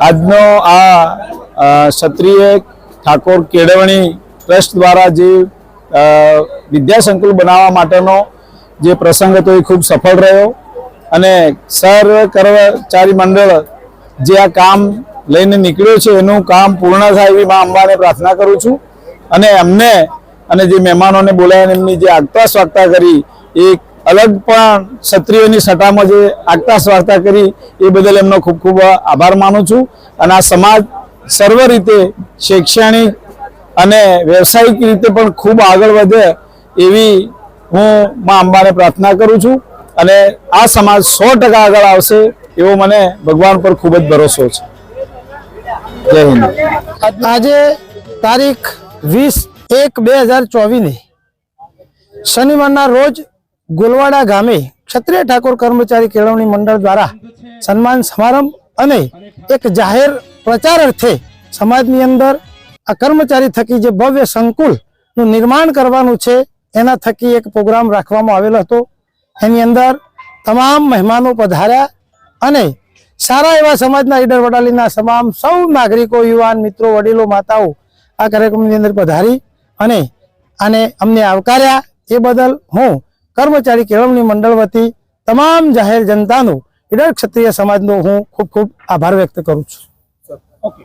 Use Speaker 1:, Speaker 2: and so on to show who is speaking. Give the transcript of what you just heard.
Speaker 1: આજનો આ ક્ષત્રિય ઠાકોર કેળવણી ટ્રસ્ટ દ્વારા જે વિદ્યાસંકુલ વિદ્યા સંકુલ બનાવવા માટેનો જે પ્રસંગ હતો એ ખૂબ સફળ રહ્યો. અને સર કર્મચારી મંડળ જે આ કામ લઈને નીકળ્યો છે, એનું કામ પૂર્ણ થાય એવી મા અંબાને પ્રાર્થના કરું છું. અને એમને અને જે મહેમાનોને બોલાવીને એમની જે આગતા સ્વાગતા કરી એક અલગ પણ ક્ષત્રિયોની સટામાં જે આગતા વાર્તા કરી, એ બદલ એમનો ખૂબ ખૂબ આભાર માનું છું. અને આ સમાજ સર્વ રીતે શૈક્ષણિક અને વ્યવસાયિક રીતે પણ ખૂબ આગળ વધે એવી હું મા અંબાને પ્રાર્થના કરું છું. અને આ સમાજ સો ટકા આગળ આવશે એવો મને ભગવાન પર ખૂબ જ ભરોસો છે. જય હિન્દ.
Speaker 2: આજે તારીખ વીસ એક બે હજાર ચોવીસની શનિવારના રોજ ગોલવાડા ગામે ક્ષત્રિય ઠાકોર કર્મચારી કેળવણી મંડળ દ્વારા સન્માન સમારંભ અને એક જાહેર પ્રચાર અર્થે સમાજની અંદર આ કર્મચારી થકી જે ભવ્ય સંકુલનું નિર્માણ કરવાનું છે, એના થકી એક પ્રોગ્રામ રાખવામાં આવેલો હતો. એની અંદર તમામ મહેમાનો પધાર્યા અને સારા એવા સમાજના ઈડર વડાલીના તમામ સૌ નાગરિકો, યુવાન મિત્રો, વડીલો, માતાઓ આ કાર્યક્રમની અંદર પધારી અને આને અમને આવકાર્યા. એ બદલ હું કર્મચારી કેળવણી મંડળ વતી તમામ જાહેર જનતાનો ઈડર ક્ષત્રિય સમાજનો હું ખૂબ ખૂબ આભાર વ્યક્ત કરું છું.
Speaker 1: ઓકે